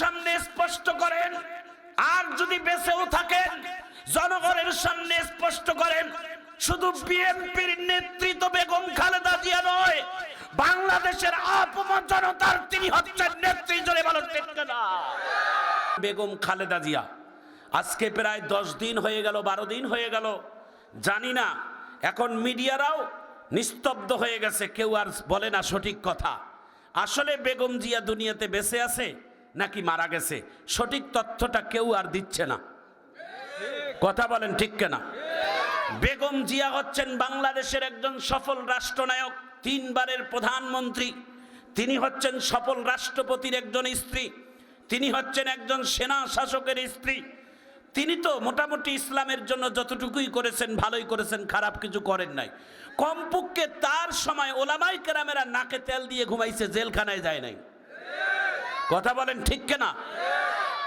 সামনে স্পষ্ট করেন। আর যদি বেঁচেও থাকেন, জনগণের সামনে স্পষ্ট করেন, শুধু বিএনপির নেতৃত্ব বেগম খালেদা জিয়া নয়, বাংলাদেশের আপমর জনতার তিনি হচ্ছেন নেত্রী, জোরে বলেন বেগম খালেদা জিয়া, আজকে প্রায় দশ দিন হয়ে গেল, বারো দিন হয়ে গেল, জানি না, এখন মিডিয়ারাও নিস্তব্ধ হয়ে গেছে, কেউ আর বলে না সঠিক কথা। আসলে বেগম জিয়া দুনিয়াতে বেঁচে আছে নাকি মারা গেছে? সঠিক তথ্যটা কেউ আর দিচ্ছে না। কথা বলেন ঠিক কেনা? বেগম জিয়া হচ্ছেন বাংলাদেশের একজন সফল রাষ্ট্রনায়ক, তিনবারের প্রধানমন্ত্রী। তিনি হচ্ছেন সফল রাষ্ট্রপতির একজন স্ত্রী। তিনি হচ্ছেন একজন সেনা শাসকের স্ত্রী। তিনি তো মোটামুটি ইসলামের জন্য যতটুকুই করেছেন, ভালোই করেছেন, খারাপ কিছু করেন নাই। কমপক্ষে তার সময় ওলামাই কেরামেরা নাকে তেল দিয়ে ঘুমাইছে, জেলখানায় যায় নাই। কথা বলেন ঠিক কেনা?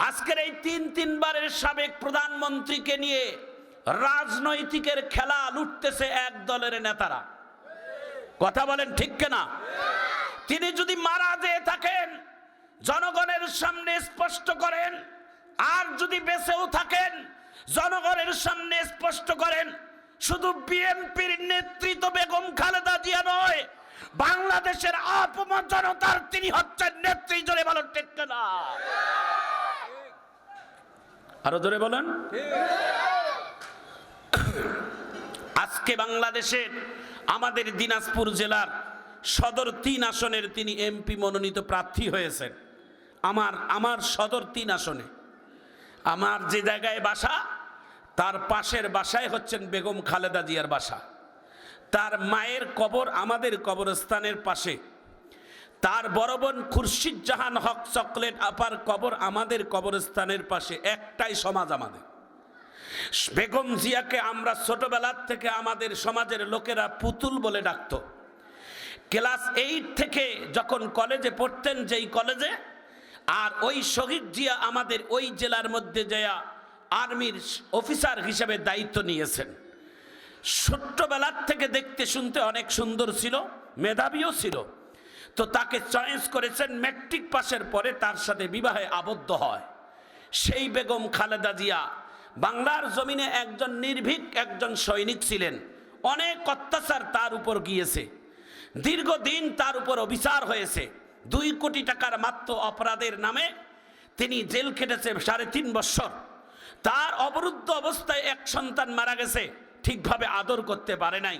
আজকের এই তিন তিনবারের সাবেক প্রধানমন্ত্রীকে নিয়ে রাজনৈতিকের খেলা লুটতেছে এক দলের নেতারা। কথা বলেন ঠিক কেনা? তিনি যদি মারা যেয়ে থাকেন, জনগণের সামনে স্পষ্ট করেন, আর যদি বেঁচেও থাকেন, জনগণের সামনে স্পষ্ট করেন, শুধু বিএনপির নেতৃত্ব বেগম খালেদা জিয়া নয় বাংলাদেশের আপমর জনতার তিনি হচ্ছেন নেত্রী, জোরে বলেন, ঠিক না আরও জোরে বলেন। আজকে বাংলাদেশের আমাদের দিনাজপুর জেলার সদর তিন আসনের তিনি এমপি মনোনীত প্রার্থী হয়েছেন। আমার আমার সদর তিন আসনে। আমার যে জায়গায় বাসা, তার পাশের বাসায় হচ্ছেন বেগম খালেদা জিয়ার বাসা। তার মায়ের কবর আমাদের কবরস্থানের পাশে। তার বড় বোন খুরশিদ জাহান হক চকলেট আপার কবর আমাদের কবরস্থানের পাশে, একটাই সমাজ আমাদের। বেগম জিয়াকে আমরা ছোটবেলার থেকে আমাদের সমাজের লোকেরা পুতুল বলে ডাকত। ক্লাস এইট থেকে যখন কলেজে পড়তেন, যেই কলেজে, আর ওই শহীদ জিয়া আমাদের ওই জেলার মধ্যে যায়া আর্মির অফিসার হিসেবে দায়িত্ব নিয়েছেন। ছোট্টবেলার থেকে দেখতে শুনতে অনেক সুন্দর ছিল, মেধাবীও ছিল। তো তাকে চয়েস করেছেন ম্যাট্রিক পাশের পরে তার সাথে বিবাহে আবদ্ধ হয়। সেই বেগম খালেদা জিয়া বাংলার জমিনে একজন নির্ভীক, একজন সৈনিক ছিলেন। অনেক অত্যাচার তার উপর গিয়েছে। দীর্ঘদিন তার উপর অবিচার হয়েছে। দুই কোটি টাকার মাত্র অপরাধের নামে তিনি জেল খেটেছে সাড়ে তিন বছর। তার অবরুদ্ধ অবস্থায় এক সন্তান মারা গেছে। ঠিকভাবে আদর করতে পারে নাই।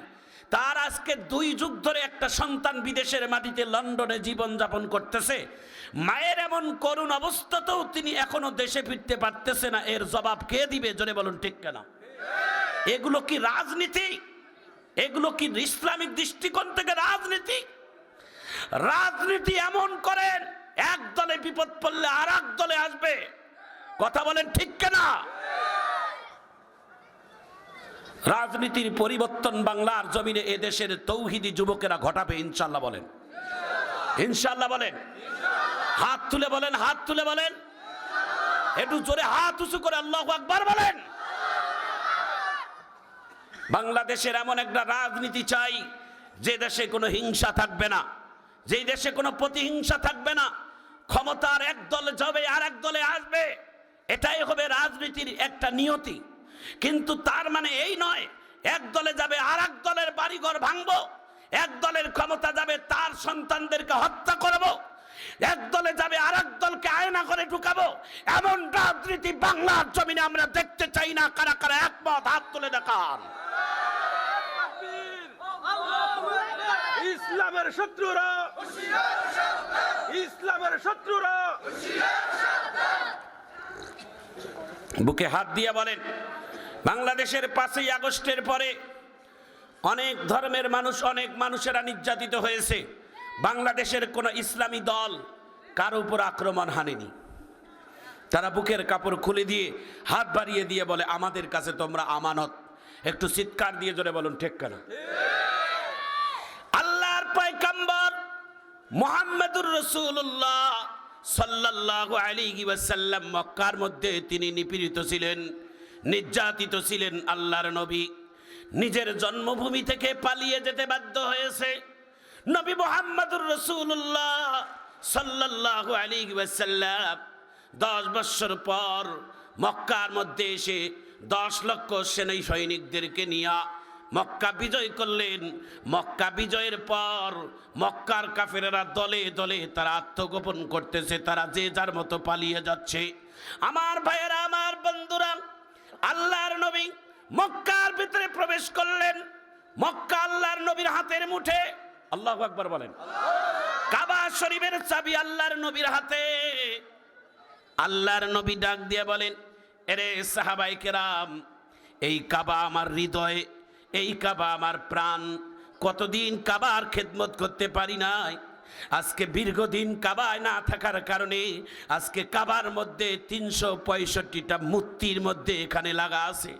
তার আজকে দুই যুগ ধরে একটা সন্তান বিদেশের মাটিতে লন্ডনে জীবনযাপন করতেছে। মায়ের এমন করুণ অবস্থাতেও তিনি এখনও দেশে ফিরতে পারতেছে না। এর জবাব কে দিবে? জোরে বলুন, ঠিক কেন? এগুলো কি রাজনীতি? এগুলো কি ইসলামিক দৃষ্টিকোণ থেকে রাজনীতি? রাজনীতি এমন করেন, এক দলে বিপদ পড়লে আর দলে আসবে। কথা বলেন, ঠিক কেনা? রাজনীতির পরিবর্তন বাংলার জমিনে এদেশের তৌহিদি যুবকেরা ঘটাবে ইনশাল্লাহ বলেন। ইনশাল্লাহ বলেন। হাত তুলে বলেন, হাত তুলে বলেন। একটু জোরে হাত উঁচু করে আল্লাহ আকবার বলেন। বাংলাদেশের এমন একটা রাজনীতি চাই, যে দেশে কোনো হিংসা থাকবে না, যে দেশে কোনো প্রতিহিংসা থাকবে না। ক্ষমতার এক দলে যাবে আর এক দলে আসবে। এটাই হবে রাজনীতির একটা নিয়তি। কিন্তু তার মানে এই নয় এক দলে যাবে আর এক দলের বাড়িঘর ভাঙবো এক দলের ক্ষমতা যাবে তার সন্তানদেরকে হত্যা করব এক দলে যাবে আর এক দলকে আয়না করে ঢুকাবো। এমন রাজনীতি বাংলার জমিনে আমরা দেখতে চাই না কারা কারা একমত হাত তুলে দেখান। ইসলামের শত্রুরা ইসলামের শত্রুরা। বুকে হাত দিয়ে বলেন বাংলাদেশের পাঁচই আগস্টের পরে অনেক ধর্মের মানুষ, অনেক মানুষেরা নির্যাতিত হয়েছে। বাংলাদেশের কোনো ইসলামী দল কার উপর আক্রমণ হানেনি। তারা বুকের কাপড় খুলে দিয়ে, হাত বাড়িয়ে দিয়ে বলে, আমাদের কাছে তোমরা আমানত। একটু চিৎকার দিয়ে জোরে বলুন, ঠিক কেন? আল্লাহর পয়গম্বর মোহাম্মদুর রসুল্লাহ সাল্লাল্লাহু আলাইহি ওয়াসাল্লাম মক্কার মধ্যে তিনি নিপীড়িত ছিলেন। নির্যাতিত ছিলেন আল্লাহর নবী। নিজের জন্মভূমি থেকে পালিয়ে যেতে বাধ্য হয়েছে। নবী মোহাম্মদুর রসুল্লাহ সাল্লাল্লাহু আলাইহি ওয়াসাল্লাম দশ বৎসর পর মক্কার মধ্যে এসে দশ লক্ষ সেনাই সৈনিকদেরকে নিয়ে মক্কা বিজয় করলেন। মক্কা বিজয়ের পর মক্কার কাফেরেরা দলে দলে তারা আত্মগোপন করতেছে, তারা যে যার মতো পালিয়ে যাচ্ছে। আমার ভাইয়েরা, আমার বন্ধুরা আল্লাহর নবী মক্কার ভিতরে প্রবেশ করলেন। মক্কা আল্লাহর নবীর হাতের মুঠে, আল্লাহ আকবার বলেন। কাবা শরীফের চাবি আল্লাহর নবীর হাতে। আল্লাহর নবী ডাক দিয়ে বলেন, এরে সাহাবাই কেরাম, এই কাবা আমার হৃদয়, এই কাবা আমার প্রাণ। কতদিন কাবার খেদমত করতে পারি নাই আজকে দীর্ঘদিন কাবায় না থাকার কারণে আজকে কাবার মধ্যে তিনশো পঁয়ষট্টিটা মূর্তির মধ্যে এখানে লাগা আছে।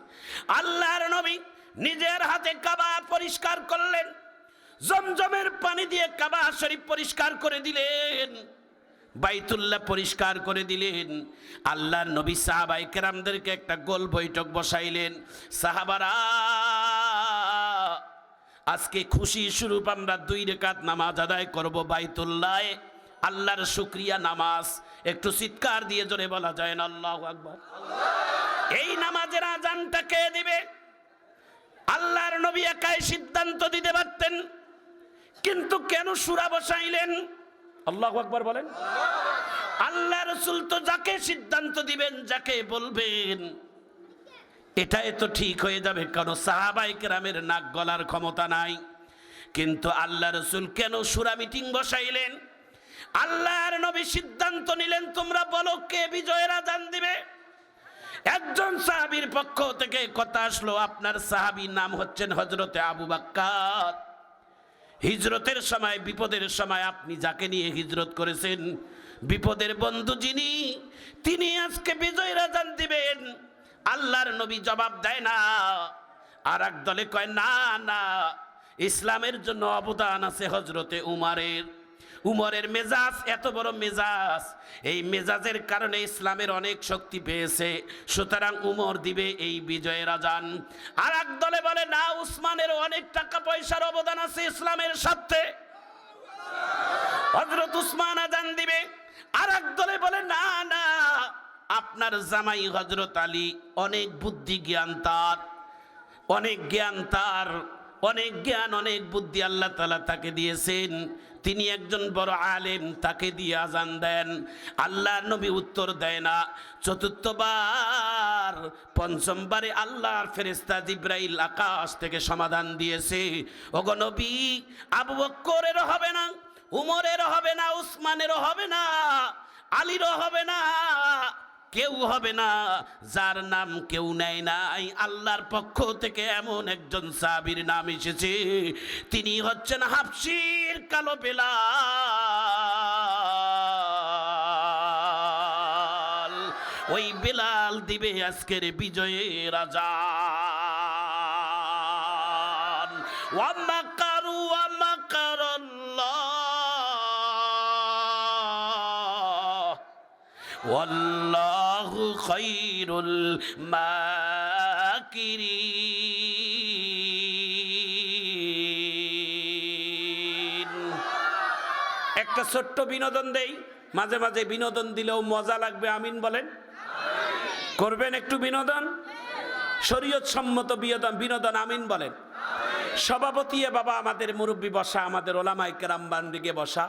আল্লাহর নবী নিজের হাতে কাবা পরিষ্কার করলেন, জমজমের পানি দিয়ে কাবা শরীফ পরিষ্কার করে দিলেন, বাইতুল্লাহ পরিষ্কার করে দিলেন। আল্লাহর নবী সাহাবাই কেরামদেরকে একটা গোল বৈঠক বসাইলেন। সাহাবারা আজকে খুশি স্বরূপ আমরা দুই রেখাত নামাজ আদায় করব বাইতুল্লাহ। আল্লাহর শুক্রিয়া নামাজ। একটু চিৎকার দিয়ে জোরে বলা যায় না, আল্লাহ আকবর। এই নামাজের আজানটা কে দিবে? আল্লাহর নবী একাই সিদ্ধান্ত দিতে পারতেন। কিন্তু কেন সুরা বসাইলেন? আল্লাহ আকবর বলেন। আল্লাহ রসুল তো যাকে সিদ্ধান্ত দিবেন, যাকে বলবেন। এটাই তো ঠিক হয়ে যাবে, কারণ সাহাবাই কেরামের নাক গলার ক্ষমতা নাই। কিন্তু আল্লাহ রসুল কেন সুরা মিটিং বসাইলেন? আল্লাহর নবী সিদ্ধান্ত নিলেন, তোমরা বলো কে বিজয়ের আজান দিবে? একজন সাহাবীর পক্ষ থেকে কথা আসলো, আপনার সাহাবীর নাম হচ্ছেন হজরতে আবু বাক্কার। হিজরতের সময়, বিপদের সময় আপনি যাকে নিয়ে হিজরত করেছেন, বিপদের বন্ধু যিনি, তিনি আজকে বিজয় রাজান দিবেন। আল্লাহর নবী জবাব দেয় না। আর এক দলে কয়, না না, ইসলামের জন্য অবদান আছে হজরতে উমারের। উমরের মেজাজ, এত বড় মেজাজ। এই মেজাজের কারণে ইসলামের অনেক শক্তি পেয়েছে। সুতরাং উমর দিবে এই বিজয়ের আজান। আর এক দলে বলে, না, উসমানের অনেক টাকা পয়সার অবদান আছে ইসলামের স্বার্থে হজরত উসমান আজান দিবে। আর এক দলে বলে, না না আপনার জামাই হজরত আলী অনেক বুদ্ধি জ্ঞান তার, অনেক জ্ঞান তার, অনেক জ্ঞান, অনেক বুদ্ধি আল্লাহ তালা তাকে দিয়েছেন। তিনি একজন বড় আলেম, তাকে দিয়ে আজান দেন। আল্লাহ নবী উত্তর দেয় না। চতুর্থবার, পঞ্চমবারে আল্লাহর ফেরেস্তা জিব্রাইল আকাশ থেকে সমাধান দিয়েছে। নবী, আবু বক্করেরও হবে না উমরের হবে না, উসমানেরও হবে না, আলীরও হবে না। কেউ হবে না, যার নাম কেউ নেয় নাই। আল্লাহর পক্ষ থেকে এমন একজন সাবির নাম এসেছে, তিনি হচ্ছেন হাফসির কালো বেলা ওই বেলাল দিবে আজকের বিজয়ে রাজা ওয়াল্লাহু খৈরুল মাকিরি একটা ছোট্ট বিনোদন দেই, মাঝে মাঝে বিনোদন দিলেও মজা লাগবে, আমিন বলেন। করবেন একটু বিনোদন? শরীয়ত সম্মত বিনোদন বিনোদন, আমিন বলেন। সভাপতি বাবা আমাদের মুরব্বী বসা, আমাদের ওলামাইকার দিকে বসা।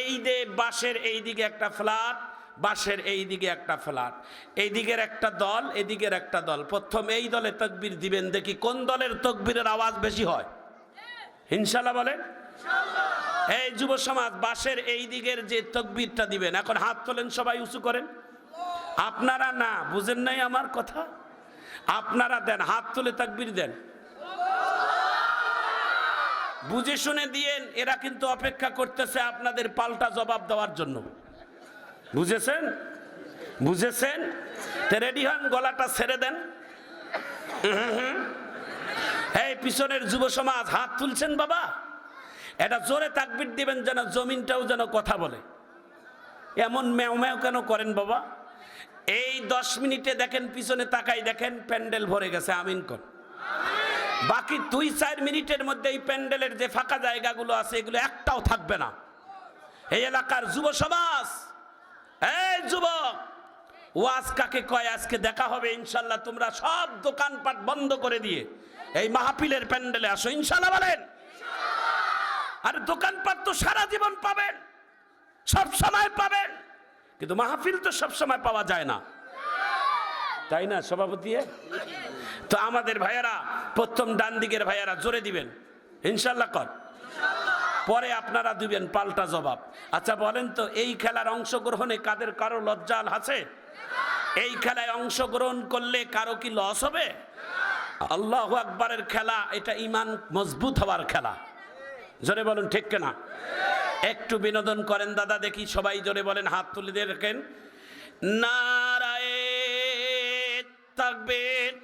এই দে বাসের এই দিকে একটা ফ্ল্যাট বাঁশের এই দিকে একটা ফ্ল্যাট, এই দিকের একটা দল এদিকের একটা দল। প্রথম এই দলে তকবির দিবেন, দেখি কোন দলের তকবীরের আওয়াজ বেশি হয়। ইনশাল্লাহ বলেন। এই যুব সমাজ, বাঁশের এই দিকের যে তকবিরটা দিবেন, এখন হাত তোলেন সবাই, উঁচু করেন। আপনারা না, বুঝেন নাই আমার কথা? আপনারা দেন, হাত তুলে তাকবির দেন। বুঝে শুনে দিয়েন, এরা কিন্তু অপেক্ষা করতেছে আপনাদের পাল্টা জবাব দেওয়ার জন্য। বুঝেছেন? বুঝেছেন? রেডি হন, গলাটা ছেড়ে দেন। এই পিছনের যুব সমাজ, হাত তুলছেন বাবা। এটা জোরে তাকবির দিবেন যেন জমিনটাও যেন কথা বলে। এমন ম্যাও ম্যাও কেন করেন বাবা? এই দশ মিনিটে দেখেন, পিছনে তাকাই দেখেন, প্যান্ডেল ভরে গেছে। আমিন কর। বাকি দুই চার মিনিটের মধ্যে এই প্যান্ডেলের যে ফাঁকা জায়গাগুলো আছে, এগুলো একটাও থাকবে না। এই এলাকার যুব সমাজ এই যুবক ওয়াজ কাকে কয়? আজকে দেখা হবে ইনশাল্লাহ তোমরা সব দোকানপাট বন্ধ করে দিয়ে এই মাহফিলের প্যান্ডেলে আসো। ইনশাল্লাহ বলেন। আর দোকানপাট তো সারা জীবন পাবেন সব সময় পাবেন কিন্তু মাহফিল তো সব সময় পাওয়া যায় না। তাই না সভাপতি? তো আমাদের ভাইয়ারা প্রথম ডান দিকের ভাইয়ারা জোরে দিবেন। ইনশাল্লাহ কর। পরে আপনারা দিবেন পাল্টা জবাব। আচ্ছা বলেন তো, এই খেলার অংশগ্রহণে কাদের কারও লজ্জাল আছে? এই খেলায় অংশগ্রহণ করলে কারও কি লস হবে? আল্লাহ আকবরের খেলা, এটা ইমান মজবুত হওয়ার খেলা। জোরে বলুন, ঠিক কেনা? একটু বিনোদন করেন দাদা, দেখি সবাই জোরে বলেন, হাত তুলে দিয়ে রাখেন নারায়ে তাকবীর।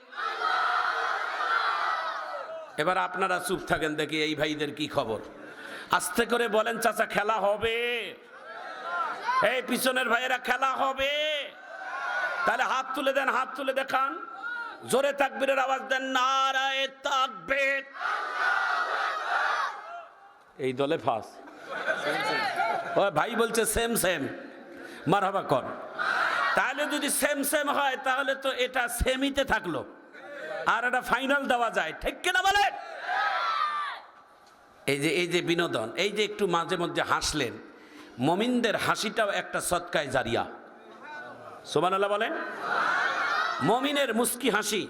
এবার আপনারা চুপ থাকেন, দেখি এই ভাইদের কি খবর? আস্তে করে বলেন, চাচা, খেলা হবে। এই পিছনের ভাইয়েরা, খেলা হবে। তাহলে হাত তুলে দেন, হাত তুলে দেখান। জোরে তাকবীরের আওয়াজ দেন, নারায়ে তাকবীর। এই দলে ফাঁস ও, ভাই বলছে, সেম সেম। মারহাবা কর। তাহলে যদি সেম সেম হয়, তাহলে তো এটা সেমিতে থাকল। আর এটা ফাইনাল দেওয়া যায়। ঠিক কিনা বলেন? এই যে এই যে বিনোদন, এই যে একটু মাঝে মধ্যে হাসলেন, মমিনদের হাসিটাও একটা সৎকায় জারিয়া। সোমান আল্লাহ বলেন। মমিনের মুস্কি হাসি,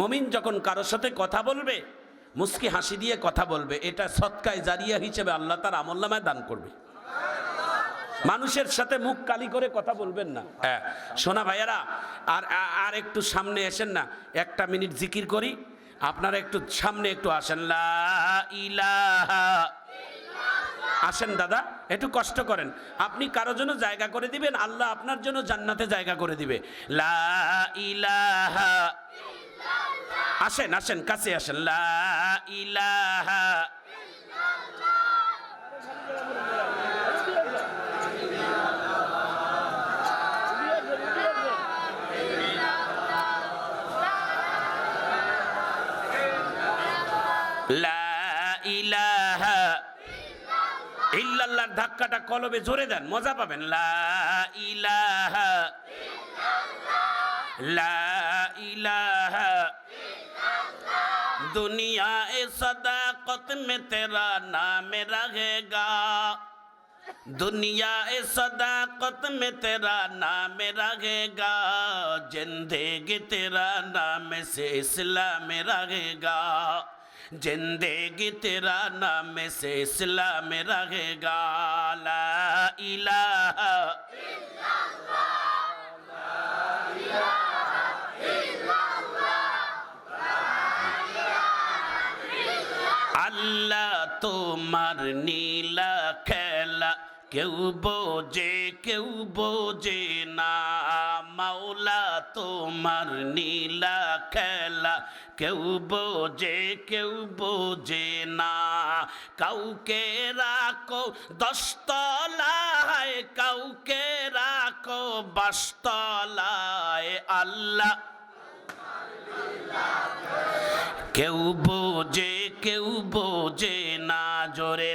মমিন যখন কারোর সাথে কথা বলবে, মুস্কি হাসি দিয়ে কথা বলবে, এটা সৎকায় জারিয়া হিসেবে আল্লাহ তার আমল্লামায় দান করবে। মানুষের সাথে মুখ কালি করে কথা বলবেন না। হ্যাঁ সোনা ভাইয়ারা, আর আর একটু সামনে এসেন না, একটা মিনিট জিকির করি। আপনারা একটু সামনে একটু আসেন। আসেন দাদা, একটু কষ্ট করেন। আপনি কারও জন্য জায়গা করে দিবেন, আল্লাহ আপনার জন্য জান্নাতে জায়গা করে দিবে। লা ইলাহা আসেন আসেন, কাছে আসেন। লা ইলাহা ইল্লাল্লাহর ধাক্কাটা কলবে জোরে দেন মজা পাবেন লা ইলাহা লা ইলাহা दुनिया ए सदाकत में तेरा नाम रहेगा दुनिया ए सदाकत में तेरा नाम रहेगा जिंदगी तेरा नाम से इस्लाम रहेगा जिंदगी तेरा नाम से इस्लाम रहेगा ला इलाहा আল্লাহ তোমার নীলা খেলা কেউ বোঝে কেউ বোঝে না। মাওলা তোমার নীলা খেলা। কেউ বোঝে কেউ বোঝে না। কাউকে রাখো দশতলায়, কাউকে রাখো বাসতলায় আল্লাহ। কেউ বোঝে কেউ বোঝে না। জোরে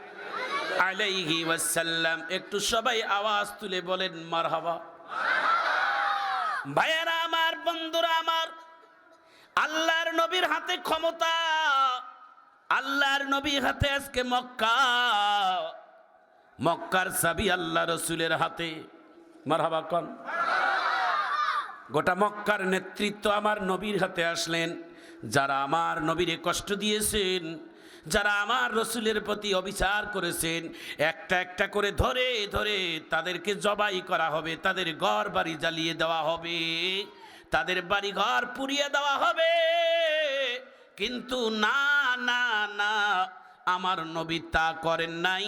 আলাইহি ওয়াসাল্লাম, একটু সবাই আওয়াজ তুলে বলেন, মারহাবা। ভাইয়েরা আমার, বন্ধুরা আমার, আল্লাহর নবীর হাতে ক্ষমতা, আল্লাহর নবীর হাতে আজকে মক্কা। মক্কার সাবি আল্লাহ রসুলের হাতে। মারহাবা কন। গোটা মক্কার নেতৃত্ব আমার নবীর হাতে আসলেন। যারা আমার নবীরে কষ্ট দিয়েছেন যারা আমার রসুলের প্রতি অবিচার করেছেন, একটা একটা করে ধরে ধরে তাদেরকে জবাই করা হবে, তাদের ঘর বাড়ি জ্বালিয়ে দেওয়া হবে, তাদের বাড়ি ঘর পুড়িয়ে দেওয়া হবে। কিন্তু না না না, আমার নবী তা করেন নাই।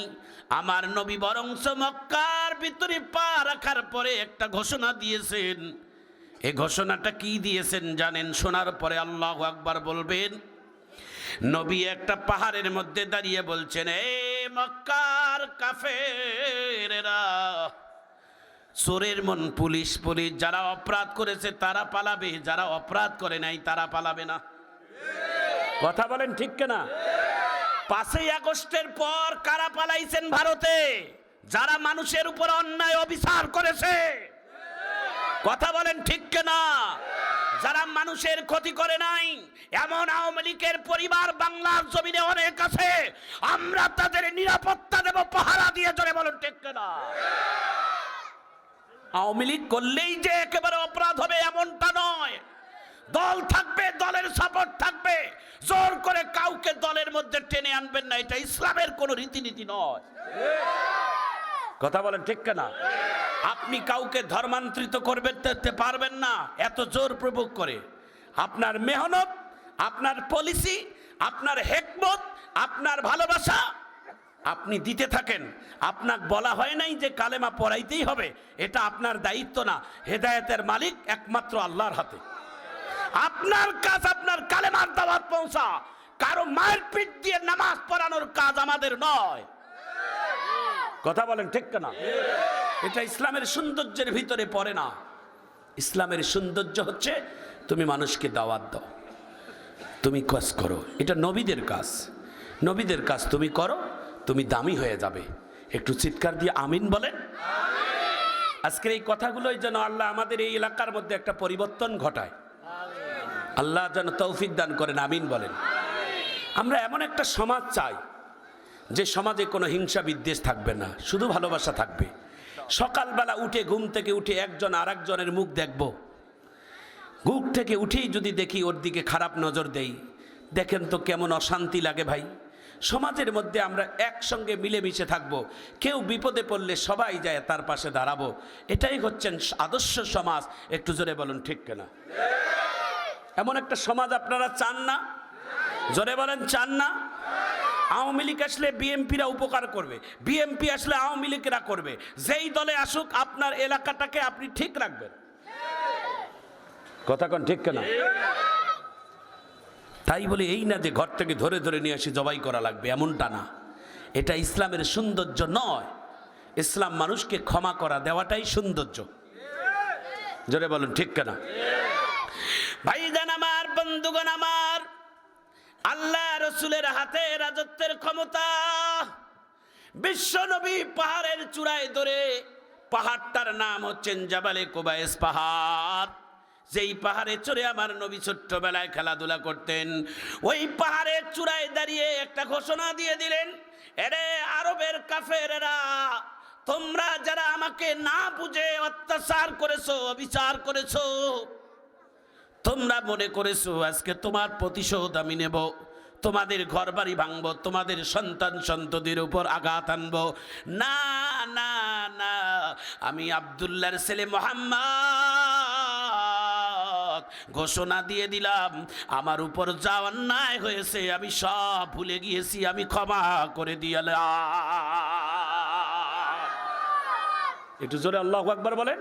আমার নবী বরং মক্কার ভিতরে পা রাখার পরে একটা ঘোষণা দিয়েছেন। এ ঘোষণাটা কি দিয়েছেন জানেন? শোনার পরে আল্লাহ আকবার বলবেন নবী একটা পাহাড়ের মধ্যে দাঁড়িয়ে বলছেন, এ মক্কার কাফেরেরা, চোরের মন পুলিশ পুলিশ, যারা অপরাধ করেছে তারা পালাবে, যারা অপরাধ করে নাই তারা পালাবে না। কথা বলেন ঠিক কিনা? পাঁচই আগস্টের পর কারা পালাইছেন ভারতে? যারা মানুষের উপর অন্যায় অবিচার করেছে। কথা বলেন ঠিক কিনা? যারা মানুষের ক্ষতি করে নাই, এমন আওয়ামী লীগের পরিবার বাংলার জমিনে অনেক আছে। আমরা তাদের নিরাপত্তা দেব, পাহারা দিয়ে জোরে বলেন, ঠিক কিনা? আওয়ামী লীগ করলেই যে একেবারে অপরাধ হবে এমনটা নয়। দল থাকবে, দলের সাপোর্ট থাকবে। জোর করে কাউকে দলের মধ্যে টেনে আনবেন না, এটা ইসলামের কোনো রীতিনীতি নয়। কথা বলেন, ঠিক না আপনি কাউকে ধর্মান্তরিত করবেন পারবেন না, এত জোর প্রয়োগ করে। আপনার মেহনত, আপনার পলিসি আপনার হেকমত, আপনার ভালোবাসা আপনি দিতে থাকেন। আপনাকে বলা হয় নাই যে কালেমা পড়াইতেই হবে, এটা আপনার দায়িত্ব না। হেদায়েতের মালিক একমাত্র আল্লাহর হাতে। আপনার কাজ আপনার কালেমার দাওয়াত পৌঁছা। কারও মায়ের পিঠ দিয়ে নামাজ পড়ানোর কাজ আমাদের নয়। কথা বলেন ঠিক না এটা ইসলামের সৌন্দর্যের ভিতরে পড়ে না। ইসলামের সৌন্দর্য হচ্ছে তুমি মানুষকে দাওয়াত দাও। তুমি কাজ করো। এটা নবীদের কাজ। নবীদের কাজ তুমি করো, তুমি দামি হয়ে যাবে। একটু চিৎকার দিয়ে আমিন বলেন। আজকের এই কথাগুলোই যেন আল্লাহ আমাদের এই এলাকার মধ্যে একটা পরিবর্তন ঘটায়। আল্লাহ যেন তৌফিক দান করেন, আমিন বলেন। আমরা এমন একটা সমাজ চাই, যে সমাজে কোনো হিংসা বিদ্বেষ থাকবে না, শুধু ভালোবাসা থাকবে। সকালবেলা উঠে ঘুম থেকে উঠে একজন আর একজনের মুখ দেখব। ঘুম থেকে উঠেই যদি দেখি ওর দিকে খারাপ নজর দেই। দেখেন তো কেমন অশান্তি লাগে ভাই। সমাজের মধ্যে আমরা একসঙ্গে মিলেমিশে থাকব। কেউ বিপদে পড়লে সবাই যায় তার পাশে দাঁড়াবো। এটাই হচ্ছেন আদর্শ সমাজ। একটু জোরে বলুন, ঠিক কেনা? এমন একটা সমাজ আপনারা চান না? জোরে বলেন, চান না? আওয়ামী লীগ আসলে বিএমপিরা উপকার করবে, বিএমপি আসলে আওয়ামী লীগরা করবে। যেই দলে আসুক, আপনার এলাকাটাকে আপনি ঠিক রাখবেন। কথা কোন ঠিক কেনা? তাই বলে এই না যে ঘর থেকে ধরে ধরে নিয়ে আসি, জবাই করা লাগবে, এমনটা না। এটা ইসলামের সৌন্দর্য নয়। ইসলাম মানুষকে ক্ষমা করা দেওয়াটাই সৌন্দর্য। জোরে বলুন, ঠিক কেনা? ভাইজান আমার, বন্ধুগণ আমার আল্লাহ রসুলের হাতে রাজত্বের ক্ষমতা। বিশ্ব নবী পাহাড়ের চূড়ায় ধরে পাহাড়টার নাম হচ্ছেন জাবালে কোবায়েস পাহাড়। যেই পাহাড়ে চড়ে আমার নবী ছোট্টবেলায় খেলাধুলা করতেন, ওই পাহাড়ের চূড়ায় দাঁড়িয়ে একটা ঘোষণা দিয়ে দিলেন, এরে আরবের কাফেরেরা, তোমরা যারা আমাকে না বুঝে অত্যাচার করেছ, অবিচার করেছ তোমরা মনে করেছ, আজকে তোমার প্রতিশোধ আমি নেব। তোমাদের ঘর বাড়ি ভাঙবো, তোমাদের সন্তান সন্ততির উপর আঘাত আনব। না না না, আমি আবদুল্লাহর ছেলে মোহাম্মদ। ঘোষণা দিয়ে দিলাম, আমার উপর যা অন্যায় হয়েছে আমি সব ভুলে গিয়েছি, আমি ক্ষমা করে দিয়ালাম। একটু জোরে আল্লাহ একবার বলেন।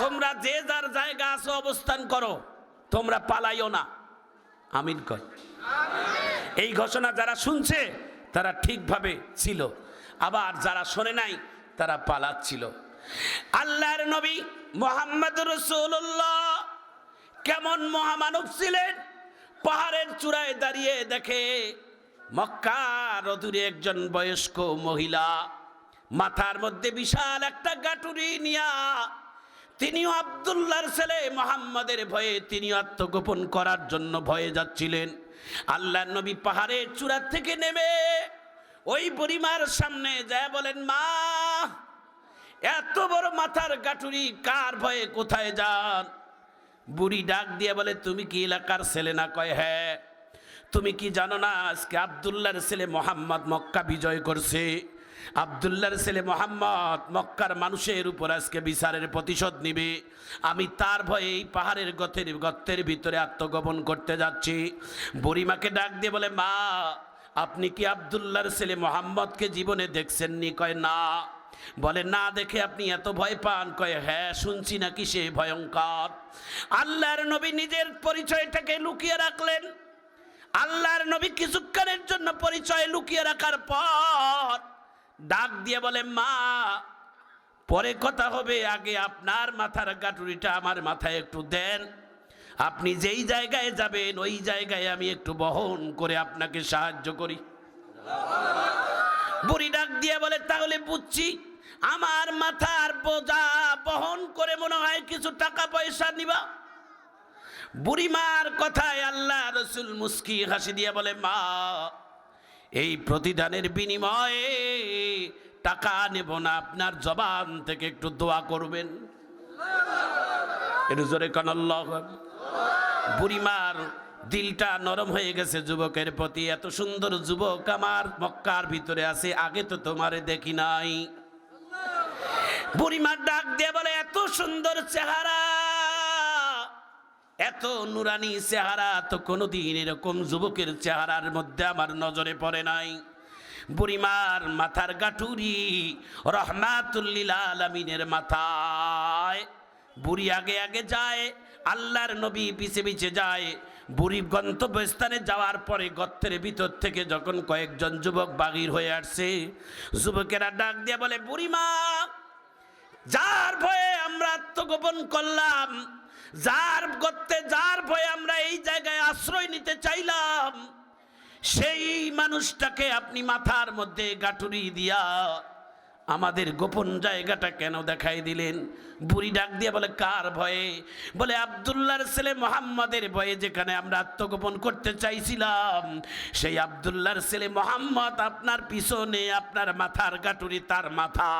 তোমরা যে যার জায়গা আছো অবস্থান করো, তোমরা পালাইও না। আমিন কর এই ঘোষণা যারা শুনছে, তারা ঠিকভাবে ছিল। আবার যারা শোনে নাই, তারা পালাচ্ছিল। আল্লাহর নবী মোহাম্মদ রসুল্লাহ কেমন মহামানব ছিলেন? পাহাড়ের চূড়ায় দাঁড়িয়ে দেখে মক্কার অদূরে একজন বয়স্ক মহিলা, মাথার মধ্যে বিশাল একটা গাটুরি নিয়া তিনিও আবদুল্লাহর ছেলে, মোহাম্মদের ভয়ে তিনি আত্মগোপন করার জন্য ভয়ে যাচ্ছিলেন। আল্লাহ নবী পাহাড়ের চূড়া থেকে নেমে ওই বুড়িমার সামনে যায় বলেন, মা, এত বড় মাথার গাটুরি কার ভয়ে কোথায় যান? বুড়ি ডাক দিয়ে বলে, তুমি কি এলাকার ছেলে না? কয় হ্যাঁ। তুমি কি জানো না, আজকে আবদুল্লাহর ছেলে মোহাম্মদ মক্কা বিজয় করছে? আবদুল্লাহর ছেলে মোহাম্মদ মক্কার মানুষের উপর আজকে বিচারের প্রতিশোধ নিবে। আমি তার ভয়ে এই পাহাড়ের গতের, গর্তের ভিতরে আত্মগোপন করতে যাচ্ছি। বুড়িমাকে ডাক দিয়ে বলে, মা, আপনি কি আবদুল্লাহর ছেলে মোহাম্মদকে জীবনে দেখছেননি? কয়, না। বলে, না দেখে আপনি এত ভয় পান? কয় হ্যাঁ শুনছি নাকি সে ভয়ঙ্কর। আল্লাহর নবী নিজের পরিচয়টাকে লুকিয়ে রাখলেন। আল্লাহর নবী কিছুক্ষণের জন্য পরিচয় লুকিয়ে রাখার পর ডাক দিয়ে বলে, মা, পরে কথা হবে। আগে আপনার মাথার গাটুরিটা আমার মাথায় একটু দেন। আপনি যেই জায়গায় যাবেন, ওই জায়গায় আমি একটু বহন করে আপনাকে সাহায্য করি। বুড়ি ডাক দিয়ে বলে, তাহলে বুঝছি, আমার মাথার বোঝা বহন করে মনে হয় কিছু টাকা পয়সা নিবা? বুড়িমার কথায় আল্লাহ রসুল মুস্কি হাসি দিয়ে বলে, মা এই প্রতিদানের বিনিময়ে টাকা নেব না, আপনার জবান থেকে একটু দোয়া করবেন। কান বুড়িমার দিলটা নরম হয়ে গেছে যুবকের প্রতি, এত সুন্দর যুবক আমার মক্কার ভিতরে আছে, আগে তো তোমারে দেখি নাই। বুড়িমার ডাক দিয়ে বলে, এত সুন্দর চেহারা এত নুরানি চেহারা তো কোনোদিন এরকম যুবকের চেহারার মধ্যে আমার নজরে পড়ে নাই। বুড়িমার মাথার গাঠুরি রহমাতুল্লিল আলমিনের মাথায়। বুড়ি আগে আগে যায়, আল্লাহর নবী পিছে পিছে যায়। বুড়ি গন্তব্যস্থানে যাওয়ার পরে গর্তের ভিতর থেকে যখন কয়েকজন যুবক বাগির হয়ে আসছে, যুবকেরা ডাক দিয়ে বলে, বুড়িমা, যার ভয়ে আমরা আত্মগোপন করলাম যার গর্তে, যার ভয়ে আমরা এই জায়গায় আশ্রয় নিতে চাইলাম, সেই মানুষটাকে আপনি মাথার মধ্যে গাঠুরি দিয়া আমাদের গোপন জায়গাটা কেন দেখাই দিলেন? বুড়ি ডাক দিয়ে বলে, কার ভয়ে? বলে, আবদুল্লাহর ছেলে মোহাম্মদের ভয়ে যেখানে আমরা আত্মগোপন করতে চাইছিলাম, সেই আবদুল্লাহর ছেলে মোহাম্মদ আপনার পিছনে, আপনার মাথার গাটুরি তার মাথা।